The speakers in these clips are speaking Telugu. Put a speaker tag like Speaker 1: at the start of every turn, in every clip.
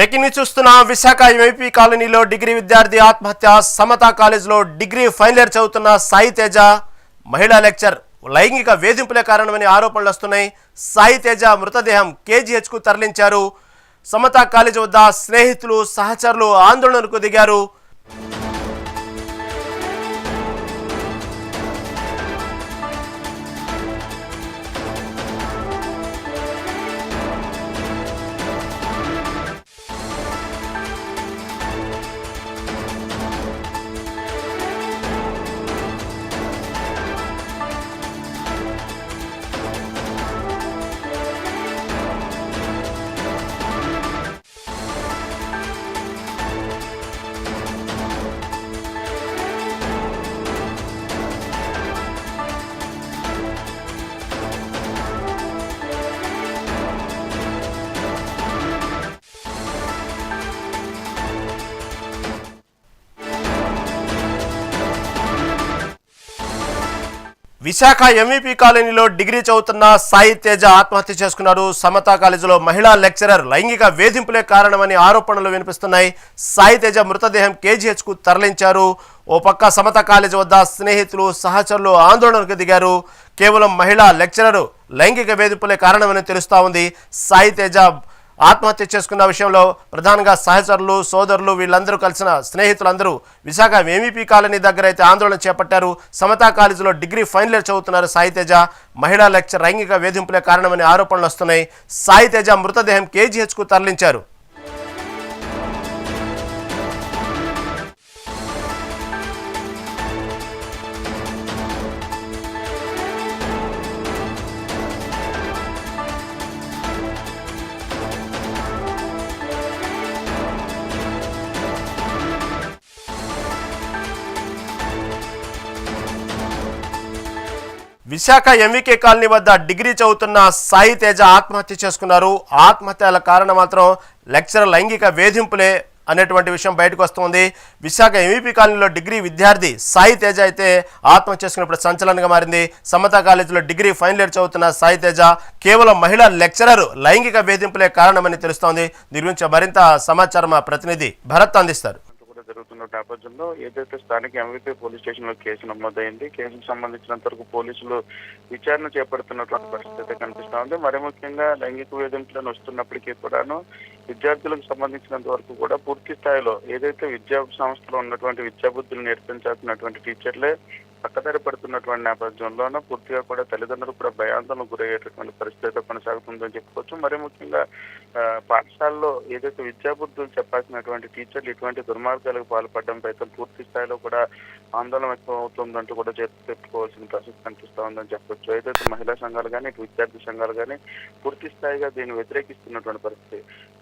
Speaker 1: బ్రేకింగ్ న్యూస్ చూస్తున్న విశాఖ ఎంఐపీ కాలనీలో డిగ్రీ విద్యార్థి ఆత్మహత్య సమతా కాలేజీలో డిగ్రీ ఫైనల్ ఇయర్ చదువుతున్న సాయి తేజ. మహిళా లెక్చర్. లైంగిక వేధింపులే కారణమని ఆరోపణలు వస్తున్నాయి. సాయి తేజ మృతదేహం కేజీహెచ్కు తరలించారు. సమతా కాలేజీ వద్ద స్నేహితులు సహచరులు ఆందోళనకు దిగారు. విశాఖ ఎంఈపీ కాలనీలో డిగ్రీ చదువుతున్న సాయి తేజ ఆత్మహత్య చేసుకున్నారు సమతా కాలేజీలో మహిళా లెక్చరర్ లైంగిక వేధింపులే కారణమని ఆరోపణలు వినిపిస్తున్నాయి. సాయి తేజ మృతదేహం కేజీహెచ్కు తరలించారు. ఓ పక్క సమత కాలేజీ వద్ద స్నేహితులు సహచరులు ఆందోళనకు దిగారు. కేవలం మహిళా లెక్చరర్ లైంగిక వేధింపులే కారణమని తెలుస్తా ఉంది. సాయి తేజ ఆత్మహత్య చేసుకున్న విషయంలో ప్రధానంగా సహచరులు సోదరులు వీళ్ళందరూ కలిసిన స్నేహితులందరూ విశాఖ ఎంఈపీ కాలనీ దగ్గర అయితే ఆందోళన చేపట్టారు. సమతా కాలేజీలో డిగ్రీ ఫైనల్ ఇయర్ చదువుతున్నారు సాయితేజ. మహిళా లెక్చర్ లైంగిక వేధింపులే కారణమని ఆరోపణలు వస్తున్నాయి. సాయితేజ మృతదేహం కేజీహెచ్కు తరలించారు. విశాఖ ఎంవికే కాలనీ వద్ద డిగ్రీ చదువుతున్న సాయి తేజ ఆత్మహత్య చేసుకున్నారు. ఆత్మహత్యల కారణం మాత్రం లెక్చరర్ లైంగిక వేధింపులే అనేటువంటి విషయం బయటకు వస్తుంది. విశాఖ ఎంఈపీ కాలనీలో డిగ్రీ విద్యార్థి సాయి తేజ అయితే ఆత్మహత్య చేసుకున్నప్పుడు సంచలనంగా మారింది. సమత కాలేజీలో డిగ్రీ ఫైనల్ ఇయర్ చదువుతున్న సాయి తేజ కేవలం మహిళా లెక్చరర్ లైంగిక వేధింపులే కారణమని తెలుస్తోంది. దీని గురించి మరింత సమాచారం మా ప్రతినిధి భరత్ అందిస్తారు.
Speaker 2: జరుగుతున్న నేపథ్యంలో ఏదైతే స్థానిక ఎంవీపీ పోలీస్ స్టేషన్లో కేసు నమోదైంది కేసుకు సంబంధించినంత వరకు పోలీసులు విచారణ చేపడుతున్నటువంటి పరిస్థితి అయితే కనిపిస్తా ఉంది. మరి ముఖ్యంగా లైంగిక వేధింపులను వస్తున్నప్పటికీ కూడాను విద్యార్థులకు సంబంధించినంత వరకు కూడా పూర్తి స్థాయిలో ఏదైతే విద్యా సంస్థలో ఉన్నటువంటి విద్యాబుద్ధులు నేర్పించాల్సినటువంటి టీచర్లే పక్కదారి పడుతున్నటువంటి నేపథ్యంలోనూ పూర్తిగా కూడా తల్లిదండ్రులు కూడా భయాందోళన గురయ్యేటటువంటి పరిస్థితి కొనసాగుతుందని చెప్పుకోవచ్చు. మరి ముఖ్యంగా పాఠశాలలో ఏదైతే విద్యాబుద్ధులు చెప్పాల్సినటువంటి టీచర్లు ఇటువంటి దుర్మార్గాలకు పాల్పడడం అయితే పూర్తి స్థాయిలో కూడా ఆందోళన వ్యక్తం అవుతుందంటూ కూడా చెప్పుకోవాల్సిన పరిస్థితి కనిపిస్తా ఉందని చెప్పొచ్చు. ఏదైతే మహిళా సంఘాలు కానీ విద్యార్థి సంఘాలు కానీ పూర్తి స్థాయిగా దీన్ని వ్యతిరేకిస్తున్నటువంటి పరిస్థితి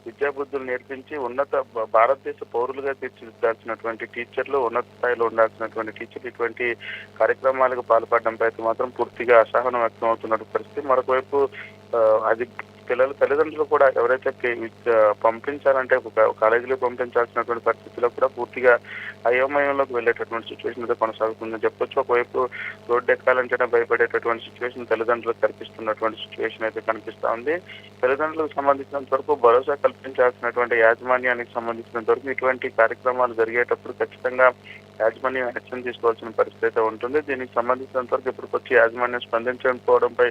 Speaker 2: విద్యాబుద్ధులు నేర్పించి ఉన్నత భారతదేశ పౌరులుగా తీర్చిదిద్దాల్సినటువంటి టీచర్లు ఉన్నత స్థాయిలో ఉండాల్సినటువంటి టీచర్లు ఇటువంటి కార్యక్రమాలకు పాల్పడడంపై అయితే మాత్రం పూర్తిగా అసహనం వ్యక్తం అవుతున్నటువంటి పరిస్థితి. మరొక వైపు అది పిల్లల తల్లిదండ్రులు కూడా ఎవరైతే పంపించాలంటే ఒక కాలేజీలో పంపించాల్సినటువంటి పరిస్థితిలో కూడా పూర్తిగా అయోమయంలోకి వెళ్ళేటటువంటి సిచ్యువేషన్ అయితే కొనసాగుతుందని చెప్పొచ్చు. ఒకవైపు రోడ్డు ఎక్కాలంటేనే భయపడేటటువంటి సిచ్యువేషన్ తల్లిదండ్రులకు కల్పిస్తున్నటువంటి సిచ్యువేషన్ అయితే కనిపిస్తా ఉంది. తల్లిదండ్రులకు సంబంధించినంత వరకు భరోసా కల్పించాల్సినటువంటి యాజమాన్యానికి సంబంధించినంత వరకు ఇటువంటి కార్యక్రమాలు జరిగేటప్పుడు ఖచ్చితంగా యాజమాన్యం యాక్షన్ తీసుకోవాల్సిన పరిస్థితి అయితే ఉంటుంది. దీనికి సంబంధించినంత వరకు ఇప్పటికొచ్చి యాజమాన్యం స్పందించకపోవడంపై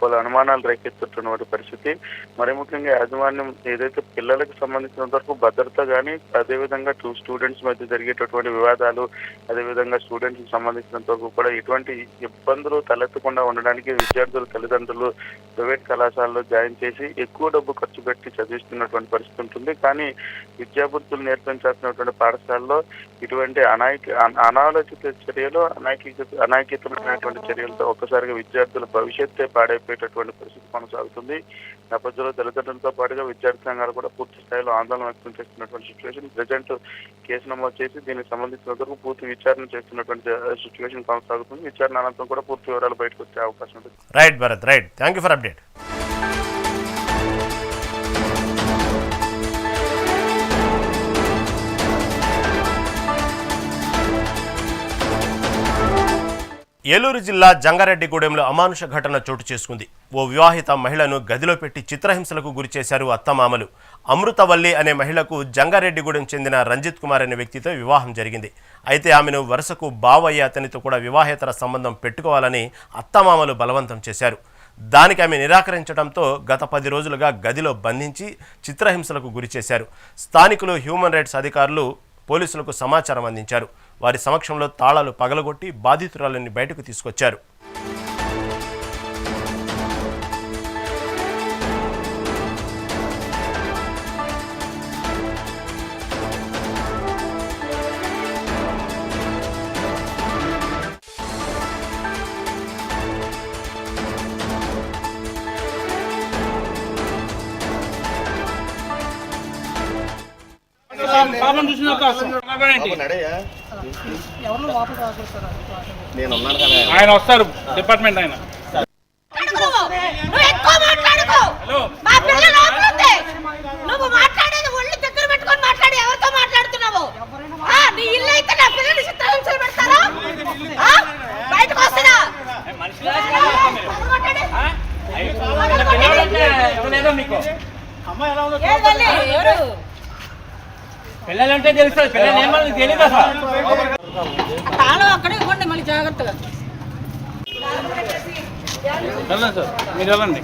Speaker 2: పలు అనుమానాలు రేకెత్తుతున్నటువంటి పరిస్థితి. మరి ముఖ్యంగా యాజమాన్యం ఏదైతే పిల్లలకు సంబంధించినంత వరకు భద్రత కానీ అదేవిధంగా టూ స్టూడెంట్స్ మధ్య జరిగేటటువంటి వివాదాలు అదేవిధంగా స్టూడెంట్స్కి సంబంధించినంత వరకు కూడా ఇటువంటి ఇబ్బందులు తలెత్తకుండా ఉండడానికి విద్యార్థులు తల్లిదండ్రులు ప్రైవేట్ కళాశాలలో జాయిన్ చేసి ఎక్కువ డబ్బు ఖర్చు పెట్టి చదివిస్తున్నటువంటి పరిస్థితి ఉంటుంది. కానీ విద్యాబుద్ధులు నేర్పించాల్సినటువంటి పాఠశాలలో ఇటువంటి అనాయక అన- అనాలోచిత చర్యలు అనాయకిత అనాయకితమైనటువంటి చర్యలతో ఒక్కసారిగా విద్యార్థుల భవిష్యత్తే పాడైపోయేటటువంటి పరిస్థితి కొనసాగుతుంది. నేపథ్యంలో తల్లిదండ్రులతో పాటుగా విద్యార్థి సంఘాలు కూడా పూర్తి స్థాయిలో ఆందోళన వ్యక్తం చేస్తున్నటువంటి సిచ్యువేషన్ ప్రజెంట్ కేసు నమోదు చేసి దీనికి సంబంధించిన వరకు పూర్తి విచారణ చేస్తున్నటువంటి సిచ్యువేషన్ కొనసాగుతుంది. విచారణ అనంతరం కూడా పూర్తి వివరాలు బయటకు వచ్చే అవకాశం ఉంటుంది.
Speaker 1: Right Bharat right thank you for update Eluru జిల్లా జంగారెడ్డిగూడెంలో అమానుష ఘటన చోటు చేసుకుంది. ఓ వివాహిత మహిళను గదిలో పెట్టి చిత్రహింసలకు గురిచేశారు అత్తమామలు. అమృతవల్లి అనే మహిళకు జంగారెడ్డిగూడెం చెందిన రంజిత్ కుమార్ అనే వ్యక్తితో వివాహం జరిగింది. అయితే ఆమెను వరుసకు బావయ్య అతనితో కూడా వివాహేతర సంబంధం పెట్టుకోవాలని అత్తమామలు బలవంతం చేశారు. దానికి ఆమె నిరాకరించడంతో గత పది రోజులుగా గదిలో బంధించి చిత్రహింసలకు గురిచేశారు స్థానికులు హ్యూమన్ రైట్స్ అధికారులు పోలీసులకు సమాచారం అందించారు. వారి సమక్షంలో తాళాలు పగలగొట్టి బాధితురాలని బయటకు తీసుకొచ్చారు.
Speaker 3: పాపం
Speaker 4: కదా
Speaker 3: ఆయన వస్తారు డిపార్ట్మెంట్ ఆయన.
Speaker 5: నువ్వు మాట్లాడేది ఒళ్ళు దగ్గర పెట్టుకొని మాట్లాడి ఎవరితో మాట్లాడుతున్నావు? ఆ, నీ ఇల్లు అయితే నా పిల్లని చిత్రహింసలు పెడతారా ఆ? బయటకు వస్తుందా పగలగొట్టండి. ఏ తల్లి, ఎవరు?
Speaker 3: పిల్లలంటే తెలుస్తుంది పిల్లలు ఏమన్నా తెలియదు అసలు
Speaker 5: తాళం అక్కడే ఇవ్వండి మళ్ళీ జాగ్రత్తగా.
Speaker 3: వెళ్ళండి సార్ మీరు వెళ్ళండి.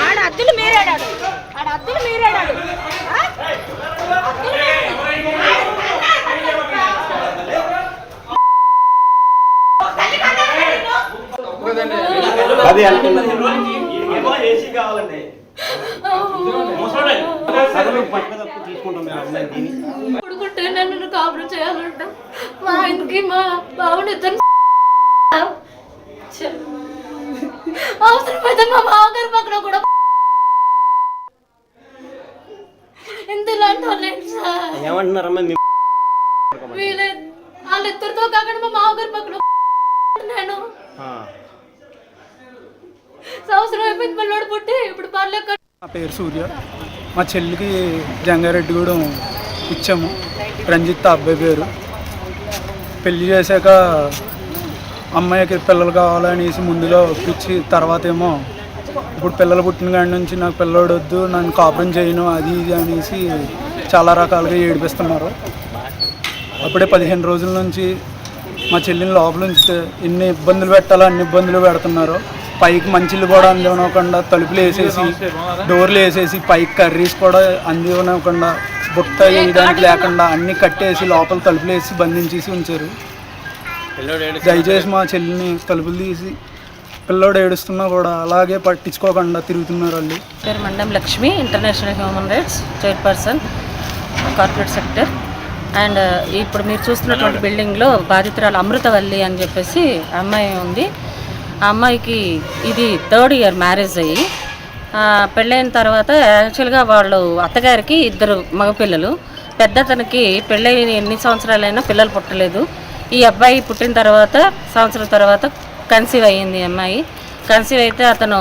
Speaker 5: ఆడ అద్దులు మీరాడాడు ఆడ అద్దులు మీరాడాడు ఆ? అద్దులు
Speaker 4: అది
Speaker 6: పడుకుంటే నన్ను కాపురం చేయాలంట. మా ఆయనకి మా బావుని ఇద్దరు అవసరమైతే మా మామగారి పక్కన కూడా ఇంత ఇలాంటి వాళ్ళు సార్?
Speaker 4: ఏమంటున్నారమ్మా
Speaker 6: వీళ్ళ వాళ్ళిద్దరితో కాకుండా మా మామగారి పక్కన నేను సంవత్సరం అయిపోయింది పిల్లోడు పుట్టి ఇప్పుడు పర్లేదు
Speaker 7: నా పేరు సూర్య. మా చెల్లికి జంగారెడ్డిగూడెం ఇచ్చాము. రంజిత్ అబ్బాయి పేరు. పెళ్ళి చేశాక అమ్మాయికి పిల్లలు కావాలనేసి ముందులో ఒప్పించి తర్వాత ఏమో ఇప్పుడు పిల్లలు పుట్టిన కాడి నుంచి నాకు పిల్లోడు వద్దు నన్ను కాపురం చేయను అది ఇది అనేసి చాలా రకాలుగా ఏడిపిస్తున్నారు. అప్పుడే పదిహేను రోజుల నుంచి మా చెల్లిని లోపల ఉంచితే ఎన్ని ఇబ్బందులు పెట్టాలో అన్ని ఇబ్బందులు పెడుతున్నారు. పైకి మంచిలు కూడా అందివ్వకుండా తలుపులు వేసేసి డోర్లు వేసేసి పైకి కర్రీస్ కూడా అందివ్వకుండా బుట్ట వేయడానికి లేకుండా అన్ని కట్టేసి లోపల తలుపులు వేసి బంధించేసి ఉంచారు. దయచేసి మా చెల్లిని తలుపులు తీసి పిల్లోడు ఏడుస్తున్నా కూడా అలాగే పట్టించుకోకుండా తిరుగుతున్నారు వాళ్ళు.
Speaker 8: పేరు Mandam Lakshmi international human rights chairperson corporate sector. And ఇప్పుడు మీరు చూస్తున్నటువంటి బిల్డింగ్లో బాధితురాలు అమృతవల్లి అని చెప్పేసి అమ్మాయి ఉంది. ఆ అమ్మాయికి ఇది థర్డ్ ఇయర్ మ్యారేజ్ అయ్యి పెళ్ళైన తర్వాత యాక్చువల్గా వాళ్ళు అత్తగారికి ఇద్దరు మగపిల్లలు. పెద్ద అతనికి పెళ్ళై ఎన్ని సంవత్సరాలైనా పిల్లలు పుట్టలేదు. ఈ అబ్బాయి పుట్టిన తర్వాత సంవత్సరం తర్వాత కన్సీవ్ అయ్యింది అమ్మాయి. కన్సీవ్ అయితే అతను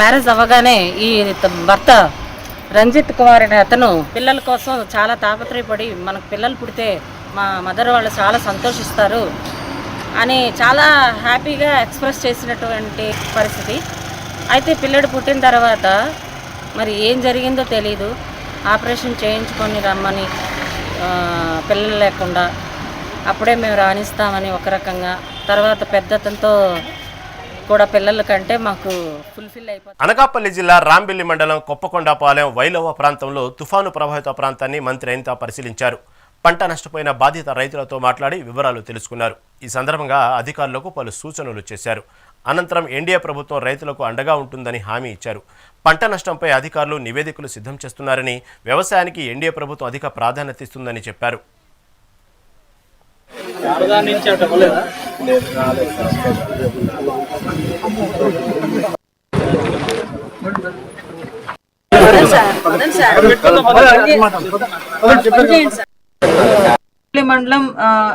Speaker 8: మ్యారేజ్ అవ్వగానే ఈ భర్త రంజిత్ కుమార్ అనే అతను పిల్లల కోసం చాలా తాపత్రయపడి మనకు పిల్లలు పుడితే మా మదర్ వాళ్ళు చాలా సంతోషిస్తారు. అని చాలా హ్యాపీగా ఎక్స్ప్రెస్ చేసినటువంటి పరిస్థితి. అయితే పిల్లడు పుట్టిన తర్వాత మరి ఏం జరిగిందో తెలీదు. ఆపరేషన్ చేయించుకొని రమ్మని పిల్లలు లేకుండా అప్పుడే మేము రాణిస్తామని ఒక రకంగా. తర్వాత పెద్దతంతో కూడా పిల్లల కంటే మాకు ఫుల్ఫిల్ అయిపోతుంది.
Speaker 1: అనకాపల్లి జిల్లా రాంబిల్లి మండలం కొప్పకొండపాలెం వైలవ ప్రాంతంలో తుఫాను ప్రభావిత ప్రాంతాన్ని మంత్రి అనిత పరిశీలించారు. పంట నష్టపోయిన బాధిత రైతులతో మాట్లాడి వివరాలు తెలుసుకున్నారు. ఈ సందర్భంగా అధికారులకు పలు సూచనలు చేశారు. అనంతరం ఎన్డీఏ ప్రభుత్వం రైతులకు అండగా ఉంటుందని హామీ ఇచ్చారు. పంట నష్టంపై అధికారులు నివేదికలు సిద్ధం చేస్తున్నారని వ్యవసాయానికి ఎన్డీఏ ప్రభుత్వం అధిక ప్రాధాన్యత ఇస్తుందని చెప్పారు.
Speaker 9: పల్లి మండలం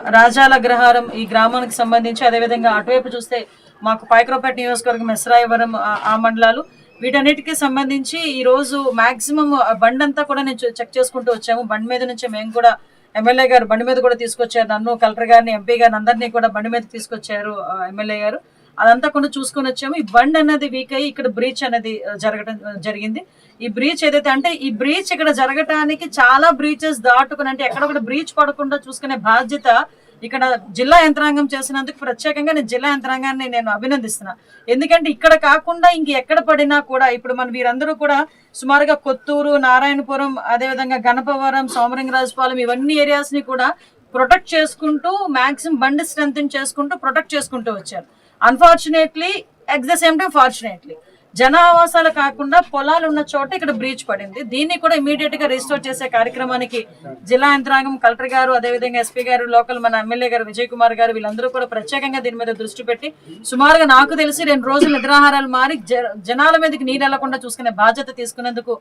Speaker 9: రాజాల గ్రహారం ఈ గ్రామానికి సంబంధించి అదేవిధంగా అటువైపు చూస్తే మాకు పైకరోపేట నియోజకవర్గం ఎస్రాయవరం ఆ- ఆ మండలాలు. వీటన్నిటికి సంబంధించి ఈ రోజు మాక్సిమం బండ్ అంతా కూడా నేను చెక్ చేసుకుంటూ వచ్చాము. బండి మీద నుంచి మేము కూడా ఎమ్మెల్యే గారు బండి మీద కూడా తీసుకొచ్చారు. నన్ను కలెక్టర్ గారిని ఎంపీ గారిని అందరినీ కూడా బండి మీద తీసుకొచ్చారు ఎమ్మెల్యే గారు. అదంతా కూడా చూసుకొని వచ్చాము. ఈ బండ్ అనేది వీక్ అయ్యి ఇక్కడ బ్రీచ్ అనేది జరగడం జరిగింది. ఈ బ్రీచ్ ఏదైతే అంటే ఈ బ్రీచ్ ఇక్కడ జరగటానికి చాలా బ్రీచెస్ దాటుకుని అంటే ఎక్కడ బ్రీచ్ పడకుండా చూసుకునే బాధ్యత ఇక్కడ జిల్లా యంత్రాంగం చేసినందుకు ప్రత్యేకంగా నేను జిల్లా యంత్రాంగాన్ని నేను అభినందిస్తున్నా. ఎందుకంటే ఇక్కడ కాకుండా ఇంక ఎక్కడ పడినా కూడా ఇప్పుడు మన వీరందరూ కూడా సుమారుగా కొత్తూరు నారాయణపురం అదేవిధంగా గణపవరం సోమరంగరాజపాలెం ఇవన్నీ ఏరియాస్ని కూడా ప్రొటెక్ట్ చేసుకుంటూ మాక్సిమం బండి స్ట్రెంగ్ చేసుకుంటూ ప్రొటెక్ట్ చేసుకుంటూ వచ్చారు. unfortunately at the same time fortunately. జనావాసాలు కాకుండా పొలాలు ఉన్న చోట ఇక్కడ బ్రీచ్ పడింది. దీన్ని కూడా ఇమీడియట్గా రిస్టోర్ చేసే కార్యక్రమానికి జిల్లా యంత్రాంగం కలెక్టర్ గారు అదేవిధంగా ఎస్పీ గారు లోకల్ మన ఎమ్మెల్యే గారు విజయ్ కుమార్ గారు వీళ్ళందరూ కూడా ప్రత్యేకంగా దీని మీద దృష్టి పెట్టి సుమారుగా నాకు తెలిసి రెండు రోజులు నిద్రాహారాలు మారి జనాల మీదకి నీరు వెళ్ళకుండా చూసుకునే బాధ్యత తీసుకునేందుకు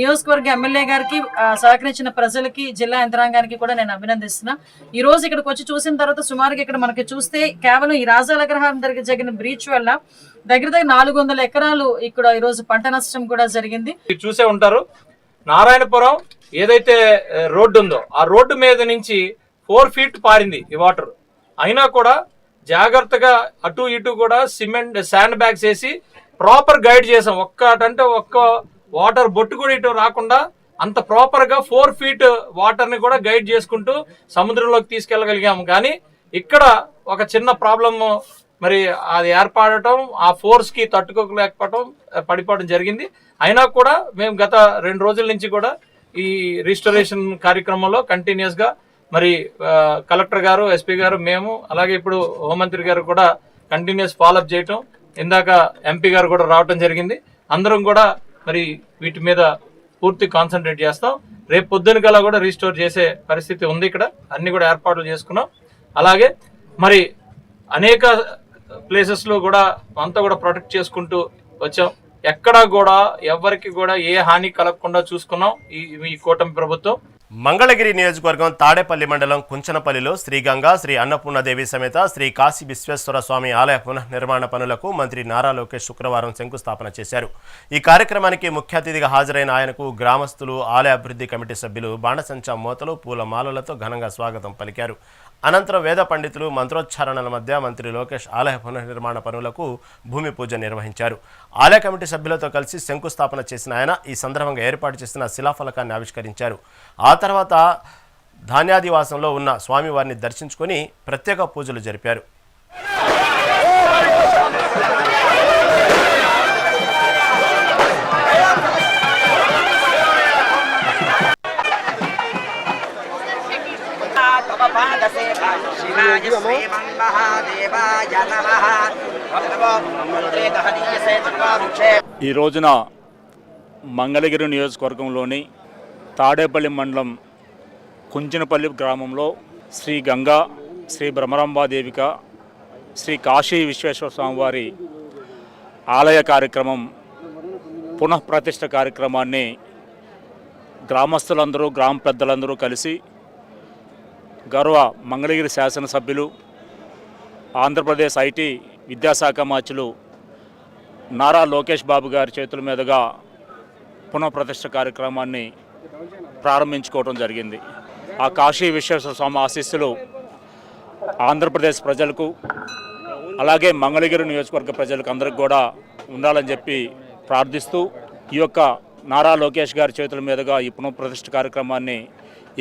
Speaker 9: నియోజకవర్గ ఎమ్మెల్యే గారికి సహకరించిన ప్రజలకి జిల్లా యంత్రాంగానికి కూడా నేను అభినందిస్తున్నా. ఈ రోజు ఇక్కడికి వచ్చి చూసిన తర్వాత సుమారుగా ఇక్కడ మనకి చూస్తే కేవలం ఈ రాజాలగ్రహారం దగ్గర జరిగిన బ్రీచ్ వల్ల దగ్గర దగ్గర నాలుగు వందల ఎకరాలు ఇక్కడ ఈ రోజు పంట నష్టం కూడా జరిగింది.
Speaker 4: చూసే ఉంటారు నారాయణపురం ఏదైతే రోడ్డు ఉందో ఆ రోడ్డు మీద నుంచి ఫోర్ ఫీట్ పారింది ఈ వాటర్. అయినా కూడా జాగ్రత్తగా అటు ఇటు కూడా సిమెంట్ శాండ్ బ్యాగ్స్ వేసి ప్రాపర్ గైడ్ చేసాం. ఒక్కటంటే ఒక్క వాటర్ బొట్టు కూడా ఇటు రాకుండా అంత ప్రాపర్గా ఫోర్ ఫీట్ వాటర్ని కూడా గైడ్ చేసుకుంటూ సముద్రంలోకి తీసుకెళ్ళగలిగాము. కానీ ఇక్కడ ఒక చిన్న ప్రాబ్లమ్ మరి అది ఏర్పడటం ఆ ఫోర్స్కి తట్టుకోలేకపోవటం పడిపోవడం జరిగింది. అయినా కూడా మేము గత రెండు రోజుల నుంచి కూడా ఈ రిజిస్టరేషన్ కార్యక్రమంలో కంటిన్యూస్గా మరి కలెక్టర్ గారు ఎస్పీ గారు మేము అలాగే ఇప్పుడు హోంమంత్రి గారు కూడా కంటిన్యూస్ ఫాలోఅప్ చేయటం ఇందాక ఎంపీ గారు కూడా రావటం జరిగింది. అందరం కూడా మరి వీటి మీద పూర్తి కాన్సన్ట్రేట్ చేస్తాం. రేపు పొద్దున కల్లా కూడా రీస్టోర్ చేసే పరిస్థితి ఉంది ఇక్కడ. అన్ని కూడా ఏర్పాట్లు చేసుకున్నాం. అలాగే మరి అనేక ప్లేసెస్లో కూడా అంతా కూడా ప్రొటెక్ట్ చేసుకుంటూ వచ్చాం. ఎక్కడా కూడా ఎవరికి కూడా ఏ హాని కలగకుండా చూసుకున్నాం ఈ మీ కూటమి ప్రభుత్వం.
Speaker 1: మంగళగిరి నియోజకవర్గం తాడేపల్లి మండలం కుంచనపల్లిలో శ్రీ గంగా శ్రీ అన్నపూర్ణదేవి సమేత శ్రీ కాశీ విశ్వేశ్వర స్వామి ఆలయ పునర్నిర్మాణ పనులకు మంత్రి నారా లోకేష్ శుక్రవారం శంకుస్థాపన చేశారు. ఈ కార్యక్రమానికి ముఖ్య అతిథిగా హాజరైన ఆయనకు గ్రామస్తులు ఆలయ అభివృద్ధి కమిటీ సభ్యులు బాణసంచా మూతలు పూల మాలలతో ఘనంగా స్వాగతం పలికారు. అనంతరం వేద పండితులు మంత్రోచ్చారణల మధ్య మంత్రి లోకేష్ ఆలయ పునర్నిర్మాణ పనులకు భూమి పూజ నిర్వహించారు. ఆలయ కమిటీ సభ్యులతో కలిసి శంకుస్థాపన చేసిన ఆయన ఈ సందర్భంగా ఏర్పాటు చేసిన శిలాఫలకాన్ని ఆవిష్కరించారు. ఆ తర్వాత ధాన్యాదివాసంలో ఉన్న స్వామివారిని దర్శించుకొని ప్రత్యేక పూజలు జరిపారు.
Speaker 10: ఈ రోజున మంగళగిరి నియోజకవర్గంలోని తాడేపల్లి మండలం కుంచినపల్లి గ్రామంలో శ్రీ గంగా శ్రీ భ్రమరాంబాదేవిక శ్రీ కాశీ విశ్వేశ్వర స్వామివారి ఆలయ కార్యక్రమం పునఃప్రతిష్ఠ కార్యక్రమాన్ని గ్రామస్తులందరూ గ్రామ పెద్దలందరూ కలిసి గౌరవ మంగళగిరి శాసనసభ్యులు ఆంధ్రప్రదేశ్ ఐటీ విద్యాశాఖ మార్చులు నారా లోకేష్ బాబు గారి చేతుల మీదుగా పునఃప్రతిష్ఠ కార్యక్రమాన్ని ప్రారంభించుకోవడం జరిగింది. ఆ కాశీ విశ్వేశ్వర స్వామి ఆశీస్సులు ఆంధ్రప్రదేశ్ ప్రజలకు అలాగే మంగళగిరి నియోజకవర్గ ప్రజలకు అందరికి కూడా ఉండాలని చెప్పి ప్రార్థిస్తూ ఈ యొక్క నారా లోకేష్ గారి చేతుల మీదుగా ఈ పునఃప్రతిష్ఠ కార్యక్రమాన్ని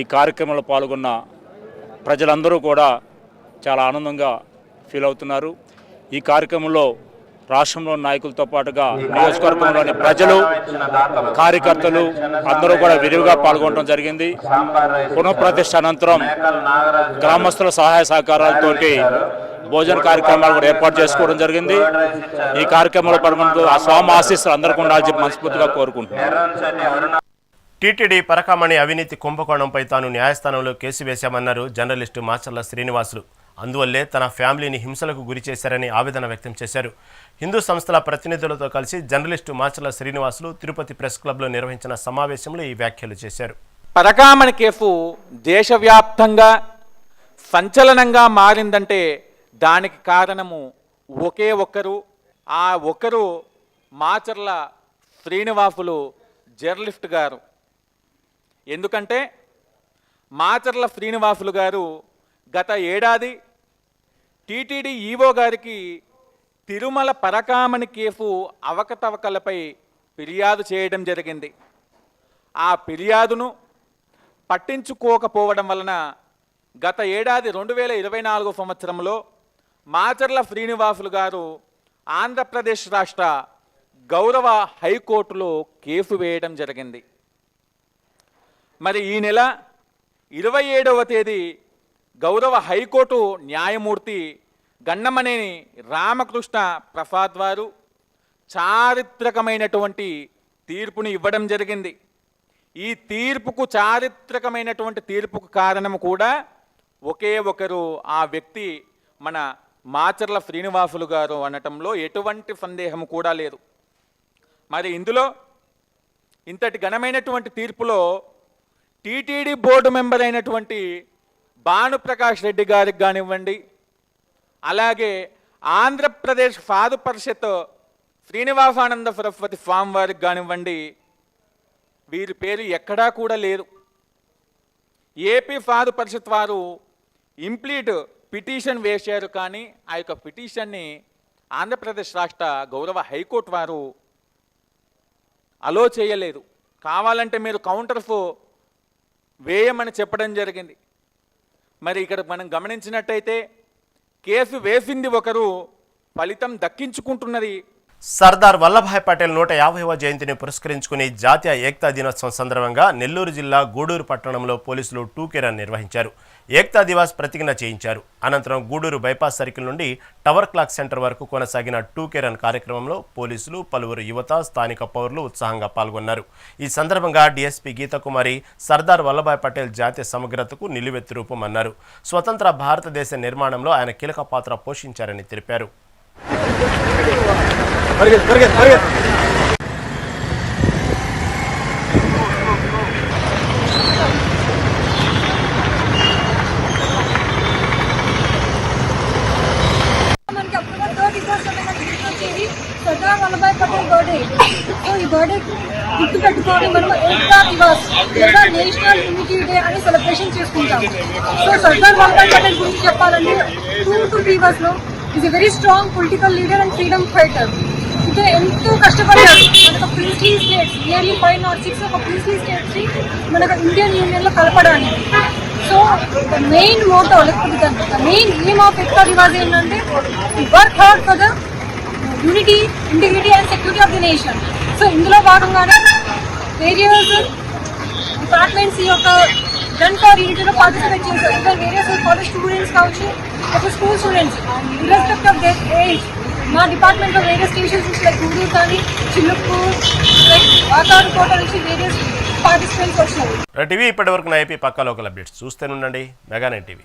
Speaker 10: ఈ కార్యక్రమంలో పాల్గొన్న ప్రజలందరూ కూడా చాలా ఆనందంగా ఫీల్ అవుతున్నారు. ఈ కార్యక్రమంలో రాష్ట్రంలో నాయకులతో పాటుగా నియోజకవర్గంలోని ప్రజలు కార్యకర్తలు అందరూ కూడా విరివిగా పాల్గొనడం జరిగింది. పునఃప్రతిష్ఠ అనంతరం గ్రామస్తుల సహాయ సహకారాలతోటి భోజన కార్యక్రమాలు కూడా ఏర్పాటు చేసుకోవడం జరిగింది. ఈ కార్యక్రమంలో పాల్గొన్న ఆ స్వామి ఆశీస్సులు అందరికీ ఉండాలని చెప్పి మనస్ఫూర్తిగా కోరుకుంటున్నాను
Speaker 1: టీటీడీ పరకామణి అవినీతి కుంభకోణంపై తాను న్యాయస్థానంలో కేసు వేశామన్నారు జర్నలిస్టు మాచర్ల శ్రీనివాసులు. అందువల్లే తన ఫ్యామిలీని హింసలకు గురి చేశారని ఆవేదన వ్యక్తం చేశారు. హిందూ సంస్థల ప్రతినిధులతో కలిసి జర్నలిస్టు మాచర్ల శ్రీనివాసులు తిరుపతి ప్రెస్ క్లబ్లో నిర్వహించిన సమావేశంలో ఈ వ్యాఖ్యలు చేశారు.
Speaker 11: పరకామణి కేసు దేశవ్యాప్తంగా సంచలనంగా మారిందంటే దానికి కారణము ఒకే ఒక్కరు. ఆ ఒకరు మాచర్ల శ్రీనివాసులు జర్నలిస్ట్ గారు. ఎందుకంటే మాచర్ల శ్రీనివాసులు గారు గత ఏడాది టీటీడీ ఈవో గారికి తిరుమల పరకామణి కేసు అవకతవకలపై ఫిర్యాదు చేయడం జరిగింది. ఆ ఫిర్యాదును పట్టించుకోకపోవడం వలన గత ఏడాది రెండు వేల ఇరవై నాలుగు సంవత్సరంలో మాచర్ల శ్రీనివాసులు గారు ఆంధ్రప్రదేశ్ రాష్ట్ర గౌరవ హైకోర్టులో కేసు వేయడం జరిగింది. మరి ఈ నెల ఇరవై ఏడవ తేదీ గౌరవ హైకోర్టు న్యాయమూర్తి గన్నమనేని రామకృష్ణ ప్రసాద్ వారు చారిత్రకమైనటువంటి తీర్పుని ఇవ్వడం జరిగింది. ఈ తీర్పుకు చారిత్రకమైనటువంటి తీర్పుకు కారణం కూడా ఒకే ఒకరు ఆ వ్యక్తి మన మాచర్ల శ్రీనివాసులు గారు అనటంలో ఎటువంటి సందేహం కూడా లేదు. మరి ఇందులో ఇంతటి ఘనమైనటువంటి తీర్పులో టీటీడీ బోర్డు మెంబర్ అయినటువంటి భానుప్రకాష్ రెడ్డి గారికి కానివ్వండి అలాగే ఆంధ్రప్రదేశ్ ఫాదు పరిషత్ శ్రీనివాసానంద సరస్వతి స్వామి వారికి కానివ్వండి వీరి పేరు ఎక్కడా కూడా లేరు ఏపీ ఫాదు పరిషత్ వారు ఇంప్లీట్ పిటిషన్ వేశారు కానీ ఆ యొక్క పిటిషన్ని ఆంధ్రప్రదేశ్ రాష్ట్ర గౌరవ హైకోర్టు వారు అలో చేయలేదు. కావాలంటే మీరు కౌంటర్స్ వేయమని చెప్పడం జరిగింది. మరి ఇక్కడ మనం గమనించినట్టయితే కేసు వేసింది ఒకరు ఫలితం దక్కించుకుంటున్నది.
Speaker 1: సర్దార్ వల్లభాయ్ పటేల్ నూట యాభైవ జయంతిని పురస్కరించుకుని జాతీయ ఏక్తా దినోత్సవం సందర్భంగా నెల్లూరు జిల్లా గూడూరు పట్టణంలో పోలీసులు టూకేరన్ నిర్వహించారు. ఏక్తా దివాస్ ప్రతిజ్ఞ చేయించారు. అనంతరం గూడూరు బైపాస్ సర్కిల్ నుండి టవర్ క్లాక్ సెంటర్ వరకు కొనసాగిన టూ కేర్ రన్ కార్యక్రమంలో పోలీసులు పలువురు యువత స్థానిక పౌరులు ఉత్సాహంగా పాల్గొన్నారు. ఈ సందర్భంగా డీఎస్పీ గీతకుమారి సర్దార్ వల్లభాయ్ పటేల్ జాతీయ సమగ్రతకు నిలువెత్తు రూపం అన్నారు. స్వతంత్ర భారతదేశ నిర్మాణంలో ఆయన కీలక పాత్ర పోషించారని తెలిపారు
Speaker 6: మనకి అక్టోబర్ థర్టీ ఫస్ట్ మనకి గుర్తొచ్చేది సర్దార్ వల్లభాయ్ పటేల్ బర్త్డే సో ఈ బర్త్డే గుర్తు పెట్టుకొని మనం ఏకతా దివాస్ లేదా నేషనల్ యూనిటీ డే అని సెలబ్రేషన్ చేసుకుంటాం సో సర్దార్ వల్లభాయ్ పటేల్ గురించి చెప్పాలంటే టూ టు దివాస్లో is very strong political leader and freedom fighter ఇదే ఎంతో కష్టపడ్డారు మనకు princely states nearly five not six ఒక ప్రిన్స్లీ స్టేట్స్ని మనకు ఇండియన్ యూనియన్లో కలపడానికి. సో ద మెయిన్ మోటో లేకపోతే the main aim of Ekta రివాజ్ ఏంటంటే work hard for the unity integrity and security of the nation so ఇందులో భాగంగానే వేరియస్ డిపార్ట్మెంట్స్ ఈ యొక్క రన్ ఫర్ యూనిటీలో పార్టిసిపేట్ చేశారు. ఇంకా వేరియస్ కాలేజ్ స్టూడెంట్స్ కావచ్చు ఒక school students irrespective of their age మా డిపార్ట్మెంట్లో వేరియస్ స్టేషన్స్ లైక్ గూడూరు కానీ చిలుక్కు లైక్ వాతావరణ కోట నుంచి వేరియస్ పార్టిసిపెంట్స్ వచ్చారు
Speaker 1: టీవీ ఇప్పటి వరకు నా ఏపీ పక్కా అప్డేట్స్ చూస్తూనే ఉండండి మెగానైన్ టీవీ.